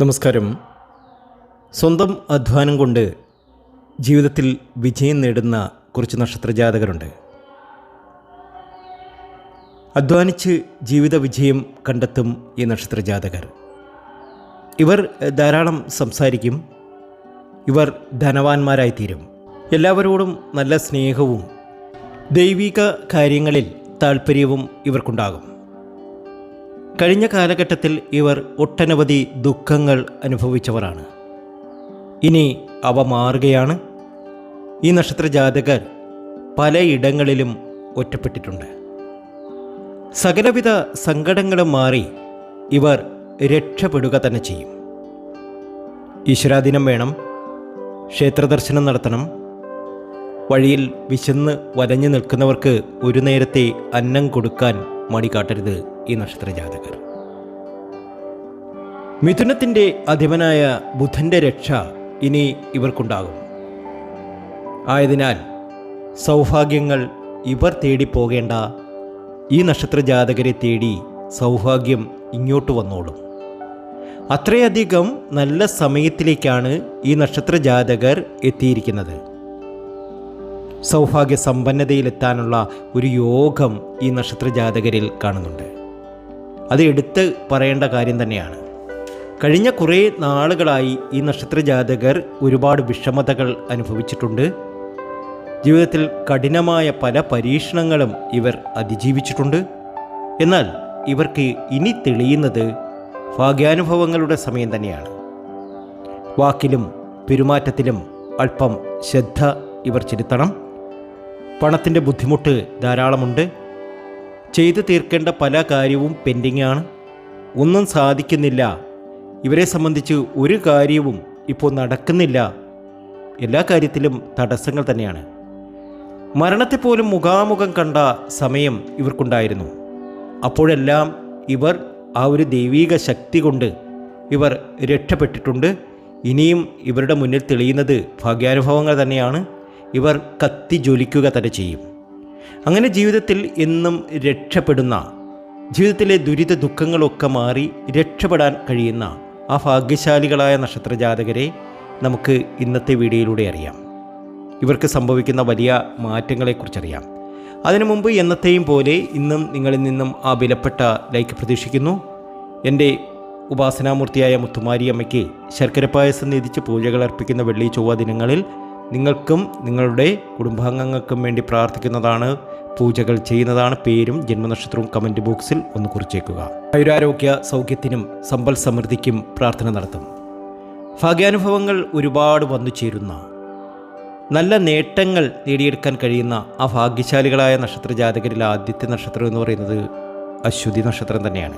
നമസ്കാരം. സ്വന്തം അധ്വാനം കൊണ്ട് ജീവിതത്തിൽ വിജയം നേടുന്ന കുറച്ച് നക്ഷത്രജാതകരുണ്ട് അധ്വാനിച്ച് ജീവിത വിജയം കണ്ടെത്തും ഈ നക്ഷത്രജാതകർ ഇവർ ധാരാളം സംസാരിക്കും. ഇവർ ധനവാന്മാരായിത്തീരും. എല്ലാവരോടും നല്ല സ്നേഹവും ദൈവിക കാര്യങ്ങളിൽ താല്പര്യവും ഇവർക്കുണ്ടാകും. കഴിഞ്ഞ കാലഘട്ടത്തിൽ ഇവർ ഒട്ടനവധി ദുഃഖങ്ങൾ അനുഭവിച്ചവരാണ്. ഇനി അവ മാറുകയാണ്. ഈ നക്ഷത്ര ജാതകർ പലയിടങ്ങളിലും ഒറ്റപ്പെട്ടിട്ടുണ്ട്. സകലവിധ സങ്കടങ്ങളും മാറി ഇവർ രക്ഷപ്പെടുക തന്നെ ചെയ്യും. ഈശ്വരാധീനം വേണം ക്ഷേത്രദർശനം നടത്തണം. വഴിയിൽ വിശന്ന് വലഞ്ഞു നിൽക്കുന്നവർക്ക് ഒരു നേരത്തെ അന്നം കൊടുക്കാൻ മടി കാട്ടരുത്. ഈ നക്ഷത്ര ജാതകർ മിഥുനത്തിന്റെ അധിപനായ ബുധന്റെ രക്ഷ ഇനി ഇവർക്കുണ്ടാകും. ആയതിനാൽ സൗഭാഗ്യങ്ങൾ ഇവർ തേടിപ്പോകേണ്ട ഈ നക്ഷത്ര ജാതകരെ തേടി സൗഭാഗ്യം ഇങ്ങോട്ട് വന്നോളും. അത്രയധികം നല്ല സമയത്തിലേക്കാണ് ഈ നക്ഷത്ര ജാതകർ എത്തിയിരിക്കുന്നത്. സൗഭാഗ്യ സമ്പന്നതയിലെത്താനുള്ള ഒരു യോഗം ഈ നക്ഷത്ര ജാതകരിൽ കാണുന്നുണ്ട്. അത് എടുത്ത് പറയേണ്ട കാര്യം തന്നെയാണ്. കഴിഞ്ഞ കുറേ നാളുകളായി ഈ നക്ഷത്ര ജാതകർ ഒരുപാട് വിഷമതകൾ അനുഭവിച്ചിട്ടുണ്ട്. ജീവിതത്തിൽ കഠിനമായ പല പരീക്ഷണങ്ങളും ഇവർ അതിജീവിച്ചിട്ടുണ്ട്. എന്നാൽ ഇവർക്ക് ഇനി തെളിയുന്നത് ഭാഗ്യാനുഭവങ്ങളുടെ സമയം തന്നെയാണ്. വാക്കിലും പെരുമാറ്റത്തിലും അല്പം ശ്രദ്ധ ഇവർ ചെലുത്തണം. പണത്തിന്റെ ബുദ്ധിമുട്ട് ധാരാളമുണ്ട്. ചെയ്തു തീർക്കേണ്ട പല കാര്യവും പെൻഡിങ് ആണ് ഒന്നും സാധിക്കുന്നില്ല. ഇവരെ സംബന്ധിച്ച് ഒരു കാര്യവും ഇപ്പോൾ നടക്കുന്നില്ല. എല്ലാ കാര്യത്തിലും തടസ്സങ്ങൾ തന്നെയാണ്. മരണത്തെ പോലും മുഖാമുഖം കണ്ട സമയം ഇവർക്കുണ്ടായിരുന്നു. അപ്പോഴെല്ലാം ഇവർ ആ ഒരു ദൈവീക ശക്തി കൊണ്ട് ഇവർ രക്ഷപ്പെട്ടിട്ടുണ്ട്. ഇനിയും ഇവരുടെ മുന്നിൽ തെളിയുന്നത് ഭാഗ്യാനുഭവങ്ങൾ തന്നെയാണ്. ഇവർ കത്തി ജ്വലിക്കുക തന്നെ ചെയ്യും. അങ്ങനെ ജീവിതത്തിൽ എന്നും രക്ഷപ്പെടുന്ന ജീവിതത്തിലെ ദുരിത ദുഃഖങ്ങളൊക്കെ മാറി രക്ഷപ്പെടാൻ കഴിയുന്ന ആ ഭാഗ്യശാലികളായ നക്ഷത്രജാതകരെ നമുക്ക് ഇന്നത്തെ വീഡിയോയിലൂടെ അറിയാം. ഇവർക്ക് സംഭവിക്കുന്ന വലിയ മാറ്റങ്ങളെക്കുറിച്ചറിയാം. അതിനു മുമ്പ് എന്നത്തെയും പോലെ ഇന്നും നിങ്ങളിൽ നിന്നും ആ വിലപ്പെട്ട ലൈക്ക് പ്രതീക്ഷിക്കുന്നു. എന്റെ ഉപാസനാമൂർത്തിയായ മുത്തുമാരിയമ്മയ്ക്ക് ശർക്കര പായസം നീതിച്ച് പൂജകൾ അർപ്പിക്കുന്ന വെള്ളി ചൊവ്വ ദിനങ്ങളിൽ നിങ്ങൾക്കും നിങ്ങളുടെ കുടുംബാംഗങ്ങൾക്കും വേണ്ടി പ്രാർത്ഥിക്കുന്നതാണ് പൂജകൾ ചെയ്യുന്നതാണ് പേരും ജന്മനക്ഷത്രവും കമന്റ് ബോക്സിൽ ഒന്ന് കുറിച്ചേക്കുക. ആയുരാരോഗ്യ സൗഖ്യത്തിനും സമ്പൽ സമൃദ്ധിക്കും പ്രാർത്ഥന നടത്തും. ഭാഗ്യാനുഭവങ്ങൾ ഒരുപാട് വന്നു ചേരുന്ന നല്ല നേട്ടങ്ങൾ നേടിയെടുക്കാൻ കഴിയുന്ന ആ ഭാഗ്യശാലികളായ നക്ഷത്ര ജാതകരിൽ ആദ്യത്തെ നക്ഷത്രം എന്ന് പറയുന്നത് അശ്വതി നക്ഷത്രം തന്നെയാണ്.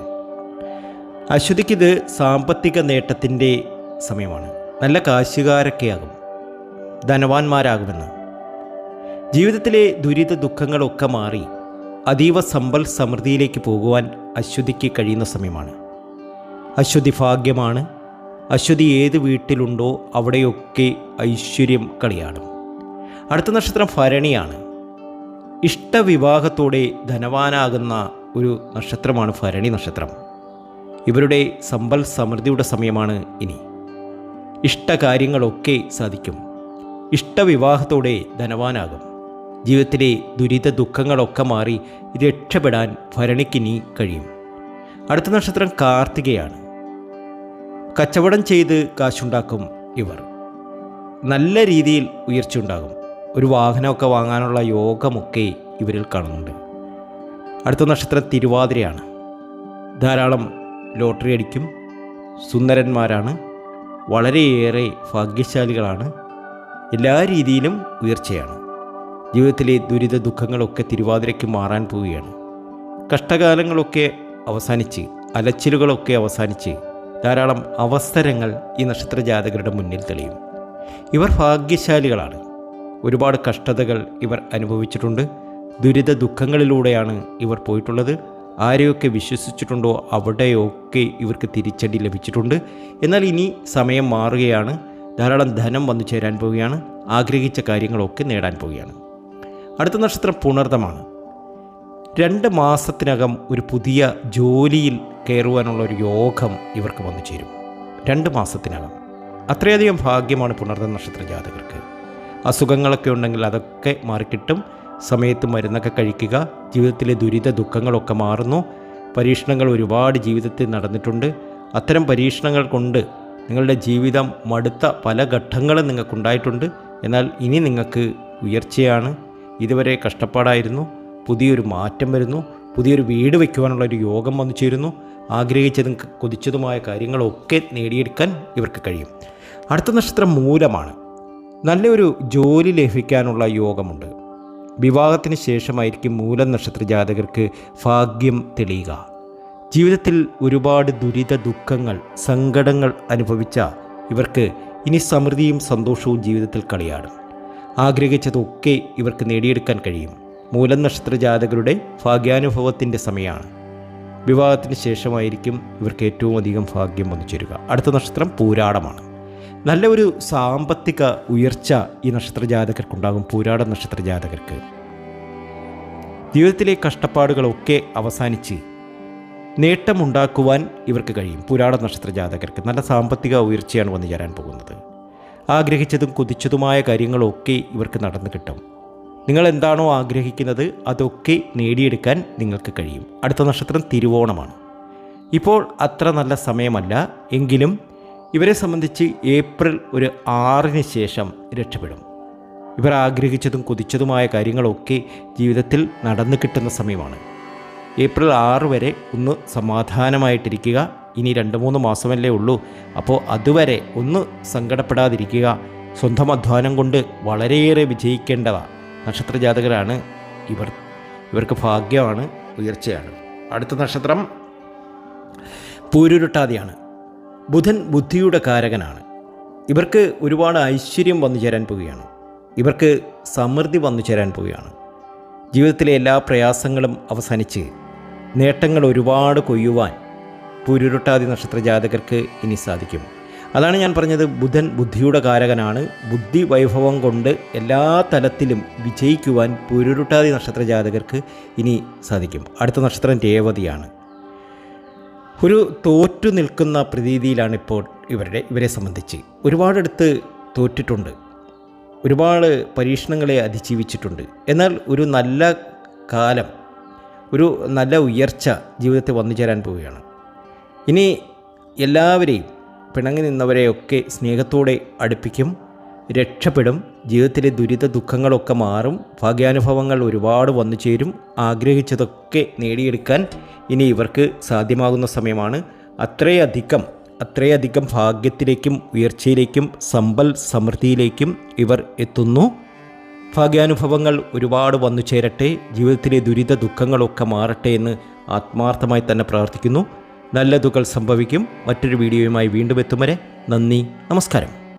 അശ്വതിക്കിത് സാമ്പത്തിക നേട്ടത്തിന്റെ സമയമാണ്. നല്ല കാശുകാരൊക്കെയാകും. ധനവാന്മാരാകുമെന്ന്. ജീവിതത്തിലെ ദുരിത ദുഃഖങ്ങളൊക്കെ മാറി അതീവ സമ്പൽ സമൃദ്ധിയിലേക്ക് പോകുവാൻ അശ്വതിക്ക് കഴിയുന്ന സമയമാണ്. അശ്വതി ഭാഗ്യമാണ്. അശ്വതി ഏത് വീട്ടിലുണ്ടോ അവിടെയൊക്കെ ഐശ്വര്യം കളിയാടും. അടുത്ത നക്ഷത്രം ഭരണിയാണ്. ഇഷ്ടവിവാഹത്തോടെ ധനവാനാകുന്ന ഒരു നക്ഷത്രമാണ് ഭരണി നക്ഷത്രം. ഇവരുടെ സമ്പൽ സമൃദ്ധിയുടെ സമയമാണ് ഇനി. ഇഷ്ടകാര്യങ്ങളൊക്കെ സാധിക്കും. ഇഷ്ടവിവാഹത്തോടെ ധനവാനാകും. ജീവിതത്തിലെ ദുരിത ദുഃഖങ്ങളൊക്കെ മാറി രക്ഷപ്പെടാൻ ഭരണിക്കിനി കഴിയും. അടുത്ത നക്ഷത്രം കാർത്തികയാണ്. കച്ചവടം ചെയ്ത് കാശുണ്ടാക്കും ഇവർ. നല്ല രീതിയിൽ ഉയർച്ച ഉണ്ടാകും ഒരു വാഹനമൊക്കെ വാങ്ങാനുള്ള യോഗമൊക്കെ ഇവരിൽ കാണുന്നുണ്ട്. അടുത്ത നക്ഷത്രം തിരുവാതിരയാണ്. ധാരാളം ലോട്ടറി അടിക്കും. സുന്ദരന്മാരാണ്. വളരെയേറെ ഭാഗ്യശാലികളാണ്. എല്ലാ രീതിയിലും ഉയർച്ചയാണ്. ജീവിതത്തിലെ ദുരിത ദുഃഖങ്ങളൊക്കെ തിരുവാതിരയ്ക്ക് മാറാൻ പോവുകയാണ്. കഷ്ടകാലങ്ങളൊക്കെ അവസാനിച്ച് അലച്ചിലുകളൊക്കെ അവസാനിച്ച് ധാരാളം അവസരങ്ങൾ ഈ നക്ഷത്ര ജാതകരുടെ മുന്നിൽ തെളിയും. ഇവർ ഭാഗ്യശാലികളാണ്. ഒരുപാട് കഷ്ടതകൾ ഇവർ അനുഭവിച്ചിട്ടുണ്ട്. ദുരിത ദുഃഖങ്ങളിലൂടെയാണ് ഇവർ പോയിട്ടുള്ളത്. ആരെയൊക്കെ വിശ്വസിച്ചിട്ടുണ്ടോ അവിടെയൊക്കെ ഇവർക്ക് തിരിച്ചടി ലഭിച്ചിട്ടുണ്ട്. എന്നാൽ ഇനി സമയം മാറുകയാണ്. ധാരാളം ധനം വന്നു ചേരാൻ പോവുകയാണ്. ആഗ്രഹിച്ച കാര്യങ്ങളൊക്കെ നേടാൻ പോവുകയാണ്. അടുത്ത നക്ഷത്രം പുണർതമാണ്. രണ്ട് മാസത്തിനകം ഒരു പുതിയ ജോലിയിൽ കയറുവാനുള്ള ഒരു യോഗം ഇവർക്ക് വന്നു ചേരും. രണ്ട് മാസത്തിനകം. അത്രയധികം ഭാഗ്യമാണ് പുണർത നക്ഷത്ര ജാതകർക്ക്. അസുഖങ്ങളൊക്കെ ഉണ്ടെങ്കിൽ അതൊക്കെ മാറിക്കിട്ടും. സമയത്ത് മരുന്നൊക്കെ കഴിക്കുക. ജീവിതത്തിലെ ദുരിത ദുഃഖങ്ങളൊക്കെ മാറുന്നു. പരീക്ഷണങ്ങൾ ഒരുപാട് ജീവിതത്തിൽ നടന്നിട്ടുണ്ട്. അത്തരം പരീക്ഷണങ്ങൾ കൊണ്ട് നിങ്ങളുടെ ജീവിതം മടുത്ത പല ഘട്ടങ്ങളും നിങ്ങൾക്കുണ്ടായിട്ടുണ്ട്. എന്നാൽ ഇനി നിങ്ങൾക്ക് ഉയർച്ചയാണ്. ഇതുവരെ കഷ്ടപ്പാടായിരുന്നു. പുതിയൊരു മാറ്റം വരുന്നു. പുതിയൊരു വീട് വയ്ക്കുവാനുള്ള ഒരു യോഗം വന്നു ചേരുന്നു. ആഗ്രഹിച്ചതും കൊതിച്ചതുമായ കാര്യങ്ങളൊക്കെ നേടിയെടുക്കാൻ ഇവർക്ക് കഴിയും. അടുത്ത നക്ഷത്രം മൂലമാണ്. നല്ലൊരു ജോലി ലഭിക്കാനുള്ള യോഗമുണ്ട്. വിവാഹത്തിന് ശേഷമായിരിക്കും മൂലം നക്ഷത്ര ജാതകർക്ക് ഭാഗ്യം തെളിയുക. ജീവിതത്തിൽ ഒരുപാട് ദുരിത ദുഃഖങ്ങൾ സങ്കടങ്ങൾ അനുഭവിച്ച ഇവർക്ക് ഇനി സമൃദ്ധിയും സന്തോഷവും ജീവിതത്തിൽ കളിയാടും. ആഗ്രഹിച്ചതൊക്കെ ഇവർക്ക് നേടിയെടുക്കാൻ കഴിയും. മൂലം നക്ഷത്ര ജാതകരുടെ ഭാഗ്യാനുഭവത്തിന്റെ സമയമാണ്. വിവാഹത്തിന് ശേഷമായിരിക്കും ഇവർക്ക് ഏറ്റവും അധികം ഭാഗ്യം വന്നു ചേരുക. അടുത്ത നക്ഷത്രം പൂരാടമാണ്. നല്ല ഒരു സാമ്പത്തിക ഉയർച്ച ഈ നക്ഷത്ര ജാതകർക്കുണ്ടാകും പൂരാട നക്ഷത്ര ജാതകർക്ക്. ജീവിതത്തിലെ കഷ്ടപ്പാടുകളൊക്കെ അവസാനിച്ച് നേട്ടമുണ്ടാക്കുവാൻ ഇവർക്ക് കഴിയും. പുരാണ നക്ഷത്ര ജാതകർക്ക് നല്ല സാമ്പത്തിക ഉയർച്ചയാണ് വന്നു ചേരാൻ പോകുന്നത്. ആഗ്രഹിച്ചതും കുതിച്ചതുമായ കാര്യങ്ങളൊക്കെ ഇവർക്ക് നടന്നു കിട്ടും. നിങ്ങൾ എന്താണോ ആഗ്രഹിക്കുന്നത് അതൊക്കെ നേടിയെടുക്കാൻ നിങ്ങൾക്ക് കഴിയും. അടുത്ത നക്ഷത്രം തിരുവോണമാണ്. ഇപ്പോൾ അത്ര നല്ല സമയമല്ല. എങ്കിലും ഇവരെ സംബന്ധിച്ച് ഏപ്രിൽ ഒരു ആറിന് ശേഷം രക്ഷപ്പെടും. ഇവർ ആഗ്രഹിച്ചതും കൊതിച്ചതുമായ കാര്യങ്ങളൊക്കെ ജീവിതത്തിൽ നടന്നു കിട്ടുന്ന സമയമാണ്. ഏപ്രിൽ ആറ് വരെ ഒന്ന് സമാധാനമായിട്ടിരിക്കുക. ഇനി രണ്ട് മൂന്ന് മാസമല്ലേ ഉള്ളൂ. അപ്പോൾ അതുവരെ ഒന്ന് സങ്കടപ്പെടാതിരിക്കുക. സ്വന്തം അധ്വാനം കൊണ്ട് വളരെയേറെ വിജയിക്കേണ്ടതാണ് നക്ഷത്ര ജാതകരാണ് ഇവർ. ഇവർക്ക് ഭാഗ്യമാണ് ഉയർച്ചയാണ്. അടുത്ത നക്ഷത്രം പൂരുരുട്ടാതിയാണ്. ബുധൻ ബുദ്ധിയുടെ കാരകനാണ്. ഇവർക്ക് ഒരുപാട് ഐശ്വര്യം വന്നു ചേരാൻ പോവുകയാണ്. ഇവർക്ക് സമൃദ്ധി വന്നു ചേരാൻ പോവുകയാണ്. ജീവിതത്തിലെ എല്ലാ പ്രയാസങ്ങളും അവസാനിച്ച് നേട്ടങ്ങൾ ഒരുപാട് കൊയ്യുവാൻ പുരുരുട്ടാതി നക്ഷത്ര ജാതകർക്ക് ഇനി സാധിക്കും. അതാണ് ഞാൻ പറഞ്ഞത് ബുധൻ ബുദ്ധിയുടെ കാരകനാണ്. ബുദ്ധി വൈഭവം കൊണ്ട് എല്ലാ തലത്തിലും വിജയിക്കുവാൻ പുരുരുട്ടാതി നക്ഷത്ര ജാതകർക്ക് ഇനി സാധിക്കും. അടുത്ത നക്ഷത്രം രേവതിയാണ്. ഒരു തോറ്റു നിൽക്കുന്ന പ്രതീതിയിലാണ് ഇപ്പോൾ ഇവരുടെ ഇവരെ സംബന്ധിച്ച്. ഒരുപാടടുത്ത് തോറ്റിട്ടുണ്ട്. ഒരുപാട് പരീക്ഷണങ്ങളെ അതിജീവിച്ചിട്ടുണ്ട്. എന്നാൽ ഒരു നല്ല കാലം ഒരു നല്ല ഉയർച്ച ജീവിതത്തിൽ വന്നു ചേരാൻ പോവുകയാണ്. ഇനി എല്ലാവരെയും പിണങ്ങി നിന്നവരെയൊക്കെ സ്നേഹത്തോടെ അടുപ്പിക്കും രക്ഷപ്പെടും ജീവിതത്തിലെ ദുരിത ദുഃഖങ്ങളൊക്കെ മാറും ഭാഗ്യാനുഭവങ്ങൾ ഒരുപാട് വന്നു ചേരും ആഗ്രഹിച്ചതൊക്കെ നേടിയെടുക്കാൻ ഇനി ഇവർക്ക് സാധ്യമാകുന്ന സമയമാണ്. അത്രയധികം അത്രയധികം ഭാഗ്യത്തിലേക്കും ഉയർച്ചയിലേക്കും സമ്പൽ സമൃദ്ധിയിലേക്കും ഇവർ എത്തുന്നു. ഭാഗ്യാനുഭവങ്ങൾ ഒരുപാട് വന്നു ചേരട്ടെ ജീവിതത്തിലെ ദുരിത ദുഃഖങ്ങളൊക്കെ മാറട്ടെ എന്ന് ആത്മാർത്ഥമായി തന്നെ പ്രാർത്ഥിക്കുന്നു. നല്ലതുകൾ സംഭവിക്കും. മറ്റൊരു വീഡിയോയുമായി വീണ്ടും എത്തും വരെ നന്ദി നമസ്കാരം.